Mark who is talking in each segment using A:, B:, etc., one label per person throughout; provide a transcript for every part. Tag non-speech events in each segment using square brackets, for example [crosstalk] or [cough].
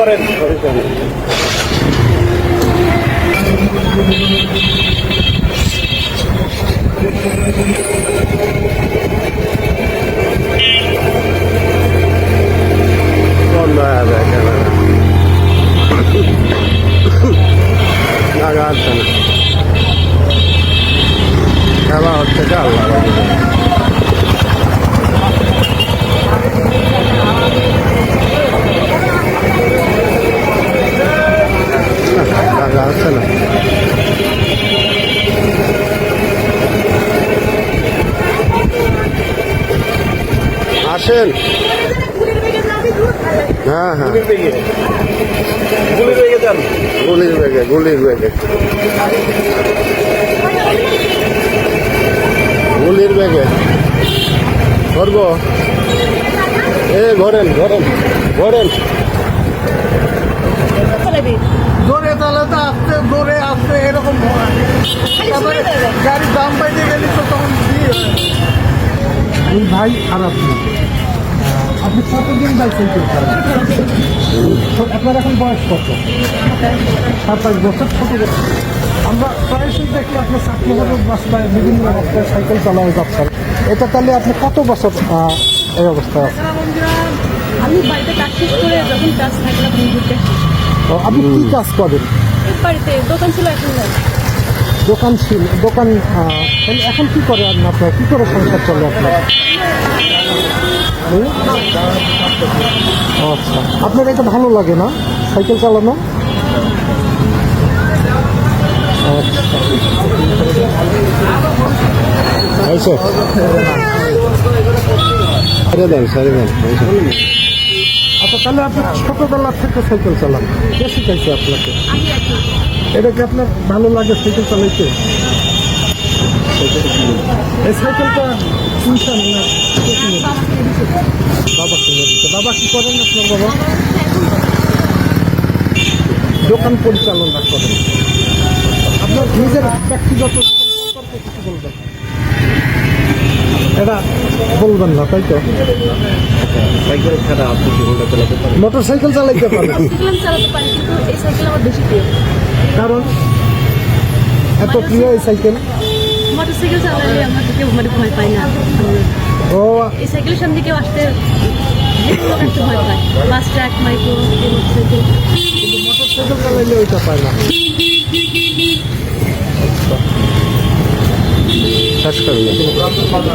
A: করেন Nagantana. Kala ottega Allah. না আসেন। হ্যাঁ হ্যাঁ। গুলির বেগে। গুলির বেগে গুলির বেগে ধরব। এ ঘরেন ঘরেন ঘরেন
B: জোরে চালাতে আসতে জোরে আসতে এরকম হয়। তারপরে গাড়ির দাম পাইতে গেলে তো তখন দিয়ে ওই ভাই আর আপনি। আপনি কতদিন বাইসাইকেল করেন তো আপনার এখন বয়স কত? সাতাশ বছর ছোট বছর। আমরা প্রায়শই দেখি আপনার চাকরি রাস্তায় বিভিন্ন রাস্তায় সাইকেল চালানো যাচ্ছেন এটা তাহলে আপনি কত বছর এই অবস্থায় আছেন?
C: আমি বাড়িতে কাজ শেষ করে যখন কাজ থাকলাম
B: আপনি কি কাজ করেন?
C: বাড়িতে দোকান ছিল এখন
B: দোকান ছিল দোকান তাহলে এখন কি করে আপনার কি করে সংসার চলে আপনার? আচ্ছা। আপনার এটা ভালো লাগে না সাইকেল চালানো? আচ্ছা।
A: দেন ছেড়ে দেন।
B: আচ্ছা তাহলে আপনি ছোটবেলা থেকে সাইকেল চালান। কে শিখাইছে আপনাকে? এটা কি আপনার ভালো লাগে সাইকেল চালাইতে? এই সাইকেলটা কিনছেন? বাবা কিনে বাবা কি করেন আপনার বাবা? দোকান পরিচালনা করেন। আপনার নিজের ব্যক্তিগত এটা বলবেন না তাই তো? মোটর [laughs] সাইকেল চালাইতে পারেন কারণ এত প্রিয় এই সাইকেল।
C: মোটর সাইকেল চালালে আমার কেউ ঘরে ভয় পায় না।
B: ও।
C: এই সাইকেলের সামনে কেউ আসতে ভয় পায়। Bus truck micro motorcycle
B: motorcycle চালাইলে ওইটা পায় না।
A: শেষ করে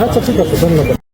B: আচ্ছা ঠিক আছে ধন্যবাদ।